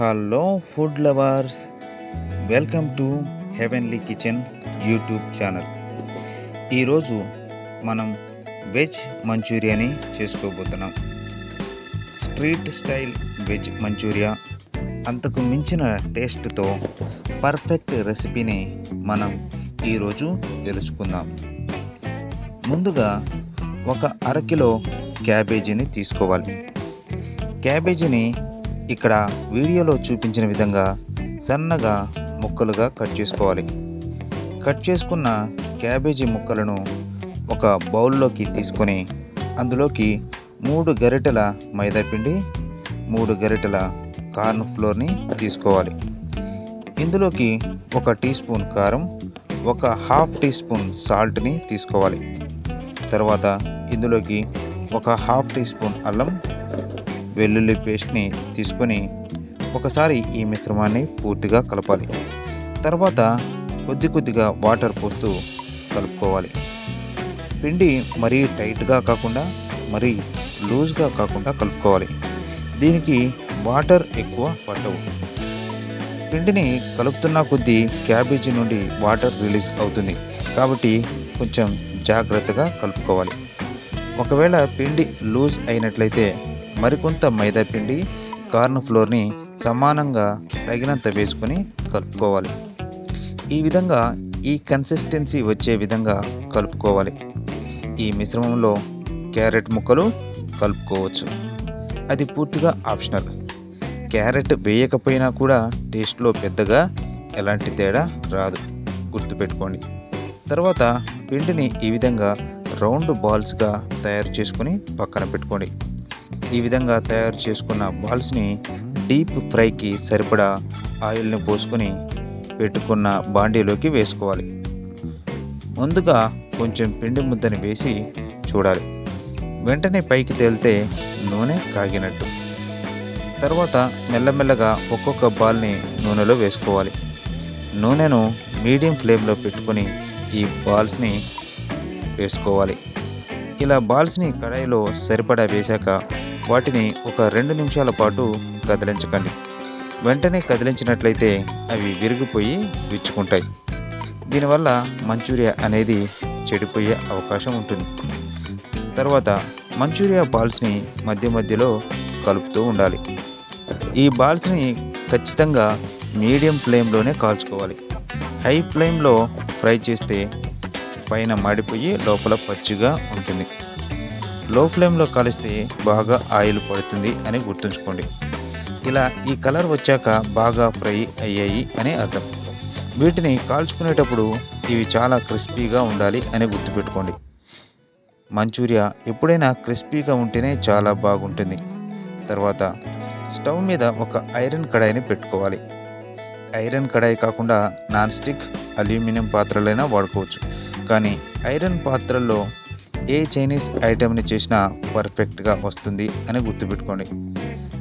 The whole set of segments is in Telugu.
Hello food lovers welcome to heavenly kitchen YouTube channel. ఈరోజు మనం వెజ్ మంచూరియాని చేసుకోబోతున్నాం. స్ట్రీట్ స్టైల్ వెజ్ మంచూరియా అంతకు మించిన టేస్ట్తో పర్ఫెక్ట్ రెసిపీని మనం ఈరోజు తెలుసుకుందాం. ముందుగా ఒక అరకిలో క్యాబేజీని తీసుకోవాలి. క్యాబేజీని ఇక్కడ వీడియోలో చూపించిన విధంగా సన్నగా ముక్కలుగా కట్ చేసుకోవాలి. కట్ చేసుకున్న క్యాబేజీ ముక్కలను ఒక బౌల్లోకి తీసుకొని అందులోకి మూడు గరిటెల మైదాపిండి మూడు గరిటెల కార్న్ ఫ్లోర్ని తీసుకోవాలి. ఇందులోకి ఒక టీ స్పూన్ కారం ఒక హాఫ్ టీ స్పూన్ సాల్ట్ని తీసుకోవాలి. తర్వాత ఇందులోకి ఒక హాఫ్ టీ స్పూన్ అల్లం వెల్లుల్లి పేస్ట్ని తీసుకొని ఒకసారి ఈ మిశ్రమాన్ని పూర్తిగా కలపాలి. తర్వాత కొద్ది కొద్దిగా వాటర్ పోస్తూ కలుపుకోవాలి. పిండి మరీ టైట్గా కాకుండా మరీ లూజ్గా కాకుండా కలుపుకోవాలి. దీనికి వాటర్ ఎక్కువ పట్టవు. పిండిని కలుపుతున్న కొద్దీ క్యాబేజీ నుండి వాటర్ రిలీజ్ అవుతుంది. కాబట్టి కొంచెం జాగ్రత్తగా కలుపుకోవాలి. ఒకవేళ పిండి లూజ్ అయినట్లయితే మరికొంత మైదా పిండి కార్న్ ఫ్లోర్ని సమానంగా తగినంత వేసుకొని కలుపుకోవాలి. ఈ విధంగా ఈ కన్సిస్టెన్సీ వచ్చే విధంగా కలుపుకోవాలి. ఈ మిశ్రమంలో క్యారెట్ ముక్కలు కలుపుకోవచ్చు. అది పూర్తిగా ఆప్షనల్. క్యారెట్ వేయకపోయినా కూడా టేస్ట్లో పెద్దగా ఎలాంటి తేడా రాదు. గుర్తుపెట్టుకోండి. తర్వాత పిండిని ఈ విధంగా రౌండ్ బాల్స్గా తయారు చేసుకొని పక్కన పెట్టుకోండి. ఈ విధంగా తయారు చేసుకున్న బాల్స్ని డీప్ ఫ్రైకి సరిపడా ఆయిల్ని పోసుకొని పెట్టుకున్న బాండీలోకి వేసుకోవాలి. ముందుగా కొంచెం పిండి ముద్దని వేసి చూడాలి. వెంటనే పైకి తేలితే నూనె కాగినట్టు. తర్వాత మెల్లమెల్లగా ఒక్కొక్క బాల్ని నూనెలో వేసుకోవాలి. నూనెను మీడియం ఫ్లేమ్లో పెట్టుకొని ఈ బాల్స్ని వేసుకోవాలి. ఇలా బాల్స్ని కడాయిలో సరిపడా వేశాక వాటిని ఒక రెండు నిమిషాల పాటు కదిలించకండి. వెంటనే కదిలించినట్లయితే అవి విరిగిపోయి విచ్చుకుంటాయి. దీనివల్ల మంచూరియా అనేది చెడిపోయే అవకాశం ఉంటుంది. తర్వాత మంచూరియా బాల్స్ని మధ్య మధ్యలో కలుపుతూ ఉండాలి. ఈ బాల్స్ని ఖచ్చితంగా మీడియం ఫ్లేమ్లోనే కాల్చుకోవాలి. హై ఫ్లేమ్లో ఫ్రై చేస్తే పైన మాడిపోయి లోపల పచ్చిగా ఉంటుంది. లో ఫ్లేమ్లో కాలిస్తే బాగా ఆయిల్ పడుతుంది అని గుర్తుంచుకోండి. ఇలా ఈ కలర్ వచ్చాక బాగా ఫ్రై అయ్యాయి అని అర్థం. వీటిని కాల్చుకునేటప్పుడు ఇవి చాలా క్రిస్పీగా ఉండాలి అని గుర్తుపెట్టుకోండి. మంచూరియా ఎప్పుడైనా క్రిస్పీగా ఉంటేనే చాలా బాగుంటుంది. తర్వాత స్టవ్ మీద ఒక ఐరన్ కడాయిని పెట్టుకోవాలి. ఐరన్ కడాయి కాకుండా నాన్ స్టిక్ అల్యూమినియం పాత్రలైనా వాడుకోవచ్చు. కానీ ఐరన్ పాత్రల్లో ఏ చైనీస్ ఐటెంని చేసినా పర్ఫెక్ట్గా వస్తుంది అని గుర్తుపెట్టుకోండి.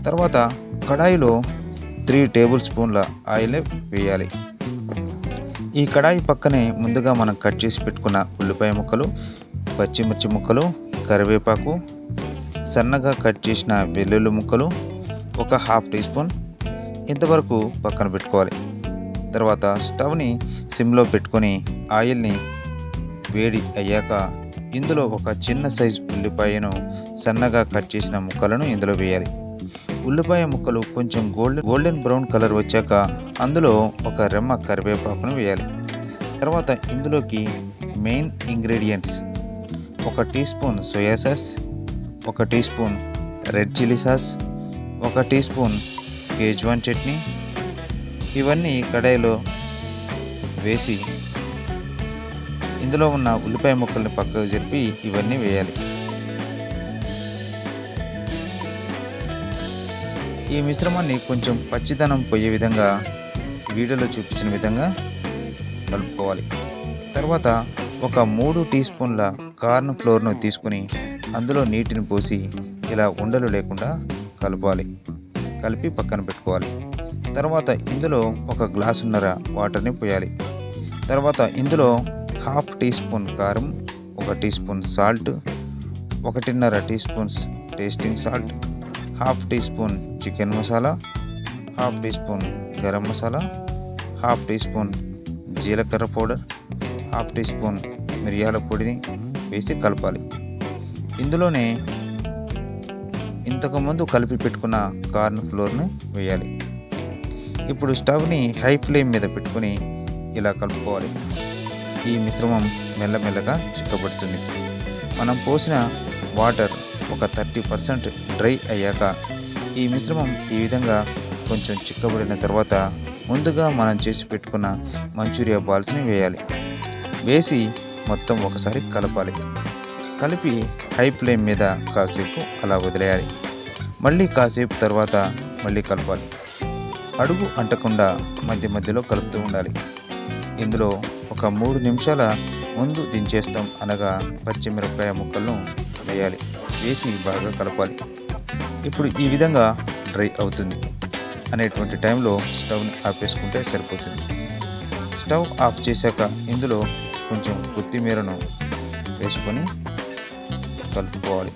తర్వాత కడాయిలో త్రీ టేబుల్ స్పూన్ల ఆయిల్ వేయాలి. ఈ కడాయి పక్కనే ముందుగా మనం కట్ చేసి పెట్టుకున్న ఉల్లిపాయ ముక్కలు పచ్చిమిర్చి ముక్కలు కరివేపాకు సన్నగా కట్ చేసిన వెల్లుల్లి ముక్కలు ఒక హాఫ్ టీ స్పూన్ ఇంతవరకు పక్కన పెట్టుకోవాలి. తర్వాత స్టవ్ని సిమ్లో పెట్టుకొని ఆయిల్ని వేడి అయ్యాక ఇందులో ఒక చిన్న సైజు ఉల్లిపాయను సన్నగా కట్ చేసిన ముక్కలను ఇందులో వేయాలి. ఉల్లిపాయ ముక్కలు కొంచెం గోల్డెన్ గోల్డెన్ బ్రౌన్ కలర్ వచ్చాక అందులో ఒక రెమ్మ కరివేపాకును వేయాలి. తర్వాత ఇందులోకి మెయిన్ ఇంగ్రీడియంట్స్ ఒక టీ స్పూన్ సోయా సాస్ ఒక teaspoon red chilli sauce ఒక టీ స్పూన్ స్కేజ్వాన్ చట్నీ ఇవన్నీ కడాయిలో వేసి ఇందులో ఉన్న ఉల్లిపాయ ముక్కల్ని పక్కకు జరిపి ఇవన్నీ వేయాలి. ఈ మిశ్రమాన్ని కొంచెం పచ్చిదనం పోయే విధంగా వీడియోలో చూపించిన విధంగా కలుపుకోవాలి. తర్వాత ఒక మూడు టీ స్పూన్ల కార్న్ ఫ్లోర్ను తీసుకుని అందులో నీటిని పోసి ఇలా ఉండలు లేకుండా కలపాలి. కలిపి పక్కన పెట్టుకోవాలి. తర్వాత ఇందులో ఒక గ్లాసున్నర వాటర్ని పోయాలి. తర్వాత ఇందులో హాఫ్ టీ స్పూన్ కారం ఒక టీ స్పూన్ సాల్ట్ ఒకటిన్నర teaspoons tasting salt half teaspoon chicken masala half teaspoon garam masala half teaspoon జీలకర్ర పౌడర్ హాఫ్ టీ స్పూన్ మిరియాల పొడిని వేసి కలపాలి. ఇందులోనే ఇంతకుముందు కలిపి పెట్టుకున్న కార్న్ ఫ్లోర్ను వేయాలి. ఇప్పుడు స్టవ్ని హై ఫ్లేమ్ మీద పెట్టుకుని ఇలా కలుపుకోవాలి. ఈ మిశ్రమం మెల్లమెల్లగా చిక్కబడుతుంది. మనం పోసిన వాటర్ ఒక థర్టీ పర్సెంట్ డ్రై అయ్యాక ఈ మిశ్రమం ఈ విధంగా కొంచెం చిక్కబడిన తర్వాత ముందుగా మనం చేసి పెట్టుకున్న మంచూరియా బాల్స్ని వేయాలి. వేసి మొత్తం ఒకసారి కలపాలి. కలిపి హై ఫ్లేమ్ మీద కాసేపు అలా వదిలేయాలి. మళ్ళీ కాసేపు తర్వాత మళ్ళీ కలపాలి. అడుగు అంటకుండా మధ్య మధ్యలో కలుపుతూ ఉండాలి. ఇందులో ఒక మూడు నిమిషాల ముందు దించేస్తాం అనగా పచ్చిమిరపకాయ ముక్కలను వేయాలి. వేసి బాగా కలపాలి. ఇప్పుడు ఈ విధంగా డ్రై అవుతుంది. అనేటువంటి టైంలో స్టవ్ని ఆపేసుకుంటే సరిపోతుంది. స్టవ్ ఆఫ్ చేశాక ఇందులో కొంచెం కొత్తిమీరను వేసుకొని కలుపుకోవాలి.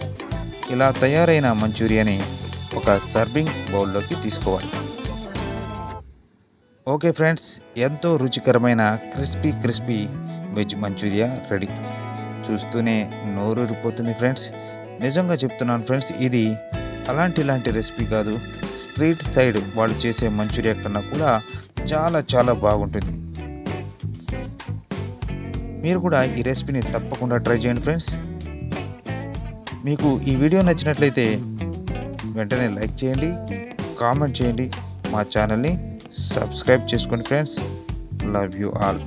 ఇలా తయారైన మంచూరియాని ఒక సర్వింగ్ బౌల్లోకి తీసుకోవాలి. ఓకే ఫ్రెండ్స్ ఎంతో రుచికరమైన crispy crispy veg Manchuria ready. చూస్తూనే నోరూరిపోతుంది ఫ్రెండ్స్. నిజంగా చెప్తున్నాను ఫ్రెండ్స్ ఇది అలాంటి ఇలాంటి రెసిపీ కాదు. స్ట్రీట్ సైడ్ వాళ్ళు చేసే మంచూరియా కన్నా కూడా చాలా చాలా బాగుంటుంది. మీరు కూడా ఈ రెసిపీని తప్పకుండా ట్రై చేయండి ఫ్రెండ్స్. మీకు ఈ వీడియో నచ్చినట్లయితే వెంటనే లైక్ చేయండి కామెంట్ చేయండి మా ఛానల్ని సబ్స్క్రైబ్ చేసుకోండి ఫ్రెండ్స్ లవ్ యూ ఆల్